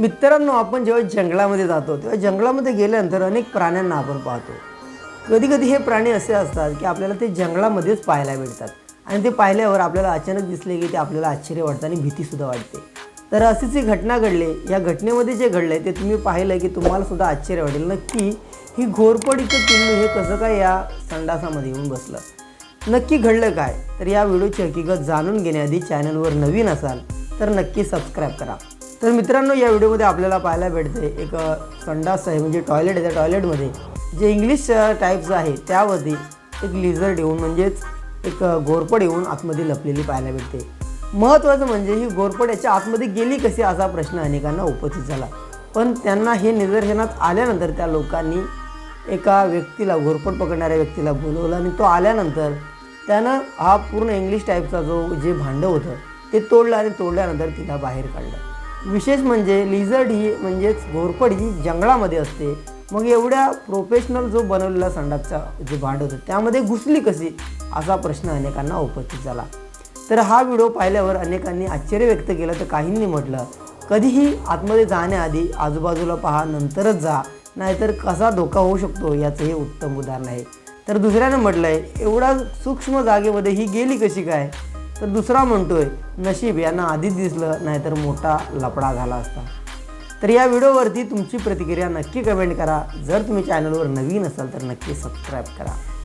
मित्रांनो आपण जेव्हा जंगलामध्ये जातो तेव्हा जंगलामध्ये गेल्यानंतर अनेक प्राण्यांना आपण पाहतो. कधी कधी हे प्राणी असे असतात की आपल्याला ते जंगलामध्येच पाहायला मिळतात आणि ते पाहिल्यावर आपल्याला अचानक दिसले की ते आपल्याला आश्चर्य वाटतं आणि भीतीसुद्धा वाटते. तर अशीच ही घटना घडली. या घटनेमध्ये जे घडलं ते तुम्ही पाहिलं की तुम्हाला सुद्धा आश्चर्य वाटेल. नक्की ही घोरपडीचं पिल्लू हे कसं काय या संडासामध्ये येऊन बसलं? नक्की घडलं काय? तर या व्हिडिओची हकीकत जाणून घेण्याआधी चॅनलवर नवीन असाल तर नक्की सबस्क्राईब करा. तर मित्रांनो या व्हिडिओमध्ये आपल्याला पाहायला भेटते एक संडास आहे म्हणजे टॉयलेट आहे. त्या टॉयलेटमध्ये जे इंग्लिश टाईप्स आहे त्यावरती एक लिझर्ड येऊन म्हणजेच एक घोरपड येऊन आतमध्ये लपलेली पाहायला भेटते. महत्त्वाचं म्हणजे ही घोरपड याच्या आतमध्ये गेली कशी असा प्रश्न अनेकांना उपस्थित झाला. पण त्यांना हे निदर्शनात आल्यानंतर त्या लोकांनी एका व्यक्तीला घोरपड पकडणाऱ्या व्यक्तीला बोलवलं आणि तो आल्यानंतर त्यानं हा पूर्ण इंग्लिश टाईपचा जो जे भांडं होतं ते तोडलं आणि तोडल्यानंतर तिला बाहेर काढलं. विशेष म्हणजे लिझर्ड ही म्हणजेच घोरपड ही जंगलामध्ये असते. मग एवढ्या प्रोफेशनल जो बनवलेला संडासचा जे भांड होतं त्यामध्ये घुसली कशी? असा प्रश्न अनेकांना उपस्थित झाला. तर हा व्हिडिओ पाहिल्यावर अनेकांनी आश्चर्य व्यक्त केलं तर काहींनी म्हटलं कधीही आतमध्ये जाण्याआधी आजूबाजूला पहा नंतरच जा नाहीतर कसा धोका होऊ शकतो याचं हे उत्तम उदाहरण आहे. तर दुसऱ्यानं म्हटलं आहे एवढा सूक्ष्म जागेमध्ये ही गेली कशी काय? तर दुसरा म्हणतोय नशीब यांना आधीच दिसलं नाहीतर मोठा लपडा झाला असता. तर या व्हिडिओवरती तुमची प्रतिक्रिया नक्की कमेंट करा. जर तुम्ही चॅनलवर नवीन असाल तर नक्की सबस्क्राईब करा.